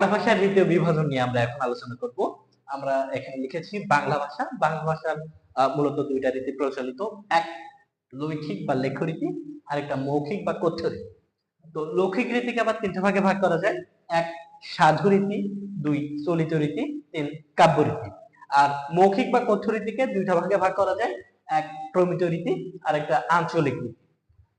বাংলা ভাষার দ্বিতীয় বিভাজন নিয়ে আমরা এখন আলোচনা করব। আমরা এখানে লিখেছি বাংলা ভাষা। বাংলা ভাষার মূলত দুইটা রীতি প্রচলিত। এক লৈখিক বা লেখরীতি আর একটা মৌখিক বা কথ্য রীতি তো লৌখিক রীতিকে আবার তিনটা ভাগে ভাগ করা যায়। এক, সাধু রীতি, দুই, চলিত রীতি, তিন, কাব্য রীতি। আর মৌখিক বা কথ্য রীতিকে দুইটা ভাগে ভাগ করা যায়। এক, প্রমিত রীতি আর একটা আঞ্চলিক রীতি।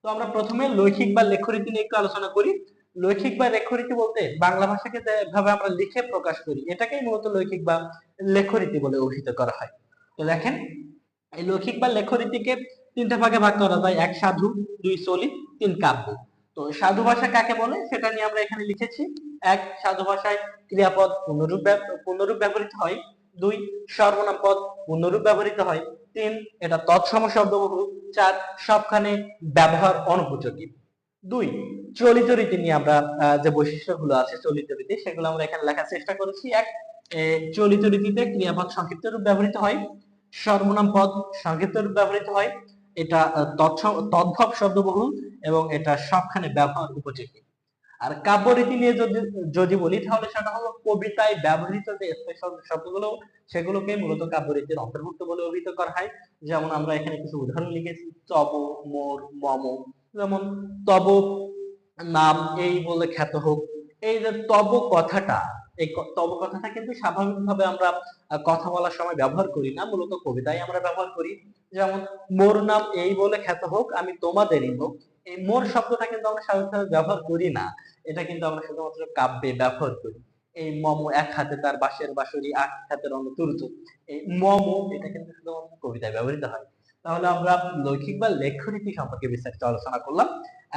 তো আমরা প্রথমে লৈখিক বা লেখরীতি নিয়ে একটু আলোচনা করি। লৈখিক বা লেখরীতি বলতে বাংলা ভাষাকে যেভাবে আমরা লিখে প্রকাশ করি, এটাকেই মূলত লৈখিক বা লেখরীতি বলে অভিহিত করা হয়। তো দেখেন, এই লৌখিক বা লেখরীতিকে তিনটা ভাগে ভাগ করা যায়, এক সাধু, দুই চলিত তিন কাব্য। তো সাধু ভাষা কাকে বলে? সেটা নিয়ে আমরা এখানে লিখেছি, এক, সাধু ভাষায় ক্রিয়াপদ ব্যব- পূর্ণরূপ ব্যবহৃত হয়, দুই, সর্বনাম পদ পূর্ণরূপ ব্যবহৃত হয়, তিন, এটা তৎসম শব্দবহুল চার, সবখানে ব্যবহার অনুপযোগী। দুই, চলিত রীতি নিয়ে আমরা যে বৈশিষ্ট্যগুলো আছে চলিত রীতি, সেগুলো আমরা এখানে লেখার চেষ্টা করেছি। এক চলিত রীতিতে ক্রিয়াপদ সংক্ষিপ্ত রূপ ব্যবহৃত হয়। সর্বনাম পদ সংক্ষিপ্ত রূপ ব্যবহৃত হয়। এটা তদ্ভব শব্দবহুল এবং এটা সবখানে ব্যবহার উপযোগী। আর কাব্য রীতি নিয়ে যদি যদি বলি, তাহলে সেটা হলো কবিতায় ব্যবহৃত যে স্পেশাল শব্দগুলো, সেগুলোকে মূলত কাব্য রীতির অন্তর্ভুক্ত বলে অভিহিত করা হয়। যেমন আমরা এখানে কিছু উদাহরণ লিখেছি, তব, মোর, মম যেমন তব নাম এই বলে খ্যাত হোক। এই যে তব কথাটা, এই তব কথাটা কিন্তু স্বাভাবিকভাবে আমরা কথা বলার সময় ব্যবহার করি না, মূলত কবিতায় আমরা ব্যবহার করি। যেমন, মোর নাম এই বলে খ্যাত হোক, আমি তোমাদেরই হোক। এই মোর শব্দটা কিন্তু আমরা স্বাভাবিকভাবে ব্যবহার করি না। এটা কিন্তু আমরা শুধুমাত্র কাব্যে ব্যবহার করি। এই মম এক হাতে তার বাঁশের বাঁশুরি, আট হাতে রঙ তুরতু এই মম, এটা কিন্তু শুধুমাত্র কবিতায় ব্যবহৃত হয়। তাহলে আমরা লৈখিক বা লেখরীতি সম্পর্কে বিস্তারিত আলোচনা করলাম।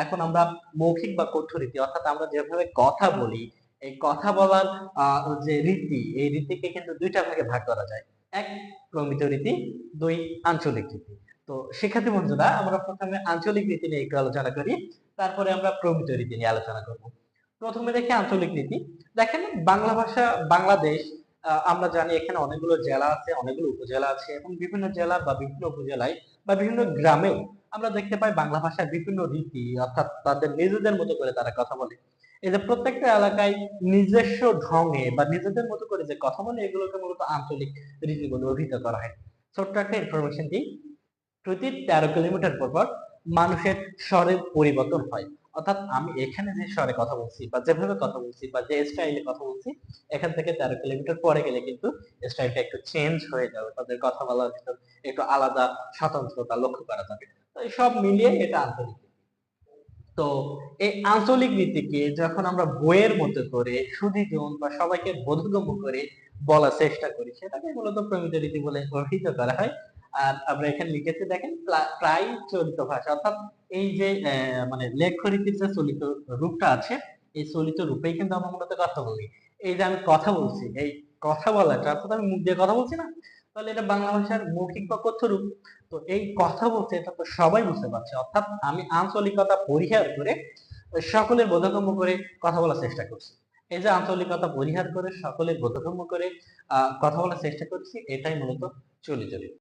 এখন আমরা মৌখিক বা কথ্য রীতি, অর্থাৎ আমরা যেভাবে কথা বলি, এই কথা বলার যে রীতি, এই রীতিকে কিন্তু দুইটা ভাগে ভাগ করা যায়। এক, প্রমিত রীতি, দুই, আঞ্চলিক রীতি। তো শিক্ষার্থী বন্ধুরা, আমরা প্রথমে আঞ্চলিক রীতি নিয়ে একটু আলোচনা করি, তারপরে আমরা প্রমিত রীতি নিয়ে আলোচনা করব। প্রথমে দেখি আঞ্চলিক রীতি। দেখেন, বাংলা ভাষা, বাংলাদেশ আমরা জানি এখানে অনেকগুলো জেলা আছে, অনেকগুলো উপজেলা আছে এবং বিভিন্ন জেলা বা বিভিন্ন উপজেলায় বা বিভিন্ন গ্রামেও আমরা দেখতে পাই বাংলা ভাষার বিভিন্ন রীতি, অর্থাৎ তাদের নিজেদের মতো করে তারা কথা বলে। এই যে প্রত্যেকটা এলাকায় নিজস্ব ঢঙে বা নিজেদের মতো করে যে কথা বলে, এগুলোকে মূলত আঞ্চলিক রীতি বলে অভিহিত করা হয়। ছোট্ট একটা ইনফরমেশন দিই। প্রতি তেরো কিলোমিটার পর পর মানুষের স্বরের পরিবর্তন হয়। অর্থাৎ আমি এখানে যে স্বরে কথা বলছি বা যেভাবে কথা বলছি বা যে স্টাইলে কথা বলছি, এখান থেকে তেরো কিলোমিটার পরে গেলে কিন্তু স্টাইলটা একটু চেঞ্জ হয়ে যাবে। তাদের কথা বলার ভিতর একটু আলাদা স্বতন্ত্রতা লক্ষ্য করা যাবে। সব মিলিয়ে এটা রীতি। তো এই আঞ্চলিক নীতিকে যখন আমরা বইয়ের মতো করে সুদীজন বা সবাইকে বোধগম্য করে বলার চেষ্টা করি সেটাকে মূলত প্রমিত রীতি বলে অভিহিত করা হয়। আর আমরা এখানে লিখেছি দেখেন প্রায় চলিত ভাষা, অর্থাৎ এই যে মানে লেখ্য রীতির যে চলিত রূপটা আছে, এই চলিত রূপেই কিন্তু আমরা মূলত কথা বলি। এই যে আমি কথা বলছি, এই কথা বলাটা, অর্থাৎ আমি মুখ দিয়ে কথা বলছি না, তাহলে এটা বাংলা ভাষার মৌখিক বা কথ্য রূপ। তো এই কথা বলতে এটা তো সবাই বুঝতে পারছে, অর্থাৎ আমি আঞ্চলিকতা পরিহার করে সকলের বোধগম্য করে কথা বলার চেষ্টা করছি। এই যে আঞ্চলিকতা পরিহার করে সকলের বোধগম্য করে কথা বলার চেষ্টা করছি, এটাই মূলত চলিত রীতি